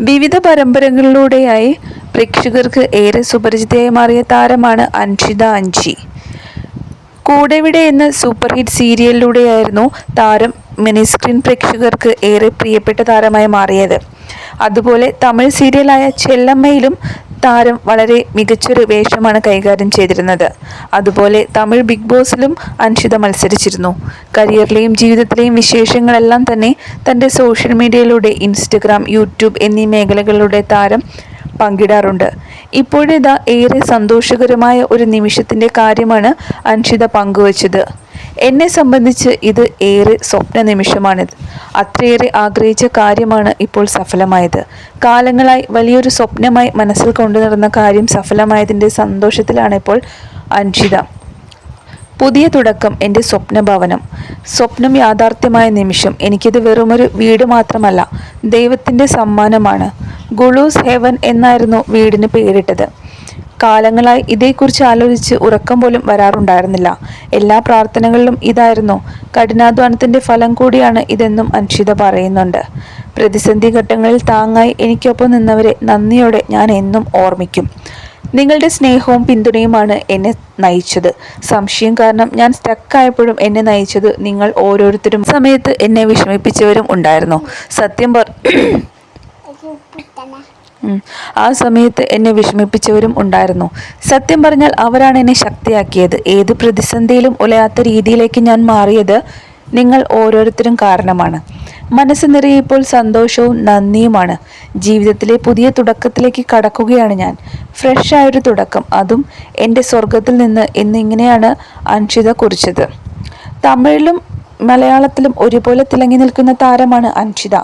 വിവിധ പരമ്പരകളിലൂടെയായി പ്രേക്ഷകർക്ക് ഏറെ സുപരിചിതയായി മാറിയ താരമാണ് അൻഷിത അഞ്ചി. കൂടെവിടെ എന്ന സൂപ്പർ ഹിറ്റ് സീരിയലിലൂടെയായിരുന്നു താരം മിനിസ്ക്രീൻ പ്രേക്ഷകർക്ക് ഏറെ പ്രിയപ്പെട്ട താരമായി മാറിയത്. അതുപോലെ തമിഴ് സീരിയലായ ചെല്ലമ്മയിലും താരം വളരെ മികച്ചൊരു വേഷമാണ് കൈകാര്യം ചെയ്തിരുന്നത്. അതുപോലെ തമിഴ് ബിഗ് ബോസിലും അൻഷിത മത്സരിച്ചിരുന്നു. കരിയറിലെയും ജീവിതത്തിലെയും വിശേഷങ്ങളെല്ലാം തന്നെ തന്റെ സോഷ്യൽ മീഡിയയിലൂടെ ഇൻസ്റ്റഗ്രാം യൂട്യൂബ് എന്നീ മേഖലകളിലൂടെ താരം പങ്കിടാറുണ്ട്. ഇപ്പോഴിതാ ഏറെ സന്തോഷകരമായ ഒരു നിമിഷത്തിന്റെ കാര്യമാണ് അൻഷിത പങ്കുവച്ചത്. എന്നെ സംബന്ധിച്ച് ഇത് ഏറെ സ്വപ്ന നിമിഷമാണിത്. അത്രയേറെ ആഗ്രഹിച്ച കാര്യമാണ് ഇപ്പോൾ സഫലമായത്. കാലങ്ങളായി വലിയൊരു സ്വപ്നമായി മനസ്സിൽ കൊണ്ടു നടന്ന കാര്യം സഫലമായതിന്റെ സന്തോഷത്തിലാണ് ഇപ്പോൾ അൻഷിത. പുതിയ തുടക്കം എന്റെ സ്വപ്നഭവനം. സ്വപ്നം യാഥാർത്ഥ്യമായ നിമിഷം. എനിക്കിത് വെറുമൊരു വീട് മാത്രമല്ല ദൈവത്തിന്റെ സമ്മാനമാണ്. ഗുളൂസ് ഹെവൻ എന്നായിരുന്നു വീടിന് പേരിട്ടത്. കാലങ്ങളായി ഇതേക്കുറിച്ച് ആലോചിച്ച് ഉറക്കം പോലും വരാറുണ്ടായിരുന്നില്ല. എല്ലാ പ്രാർത്ഥനകളിലും ഇതായിരുന്നു. കഠിനാധ്വാനത്തിന്റെ ഫലം കൂടിയാണ് ഇതെന്നും അൻഷിത പറയുന്നുണ്ട്. പ്രതിസന്ധി ഘട്ടങ്ങളിൽ താങ്ങായി എനിക്കൊപ്പം നിന്നവരെ നന്ദിയോടെ ഞാൻ എന്നും ഓർമ്മിക്കും. നിങ്ങളുടെ സ്നേഹവും പിന്തുണയുമാണ് എന്നെ നയിച്ചത്. സംശയം കാരണം ഞാൻ സ്റ്റക്കായപ്പോഴും എന്നെ നയിച്ചത് നിങ്ങൾ ഓരോരുത്തരും. സമയത്ത് എന്നെ വിഷമിപ്പിച്ചവരും ഉണ്ടായിരുന്നു. സത്യം പറ. ആ സമയത്ത് എന്നെ വിഷമിപ്പിച്ചവരും ഉണ്ടായിരുന്നു. സത്യം പറഞ്ഞാൽ അവരാണ് എന്നെ ശക്തിയാക്കിയത്. ഏത് പ്രതിസന്ധിയിലും ഉലയാത്ത രീതിയിലേക്ക് ഞാൻ മാറിയത് നിങ്ങൾ ഓരോരുത്തരും കാരണമാണ്. മനസ്സ് നിറയെ ഇപ്പോൾ സന്തോഷവും നന്ദിയുമാണ്. ജീവിതത്തിലെ പുതിയ തുടക്കത്തിലേക്ക് കടക്കുകയാണ് ഞാൻ. ഫ്രഷ് ആയൊരു തുടക്കം. അതും എന്റെ സ്വർഗത്തിൽ നിന്ന് എന്നിങ്ങനെയാണ് അൻഷിത കുറിച്ചത്. തമിഴിലും മലയാളത്തിലും ഒരുപോലെ തിളങ്ങി നിൽക്കുന്ന താരമാണ് അൻഷിത.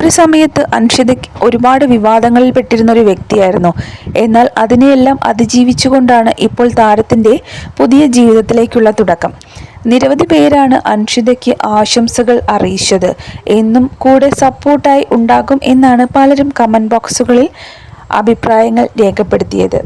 ഒരു സമയത്ത് അൻഷിത ഒരുപാട് വിവാദങ്ങളിൽ പെട്ടിരുന്ന ഒരു വ്യക്തിയായിരുന്നു. എന്നാൽ അതിനെയെല്ലാം അതിജീവിച്ചുകൊണ്ടാണ് ഇപ്പോൾ താരത്തിന്റെ പുതിയ ജീവിതത്തിലേക്കുള്ള തുടക്കം. നിരവധി പേരാണ് അൻഷിതയ്ക്ക് ആശംസകൾ അറിയിച്ചത്. എന്നും കൂടെ സപ്പോർട്ടായി ഉണ്ടാകും എന്നാണ് പലരും കമന്റ് ബോക്സുകളിൽ അഭിപ്രായങ്ങൾ രേഖപ്പെടുത്തിയത്.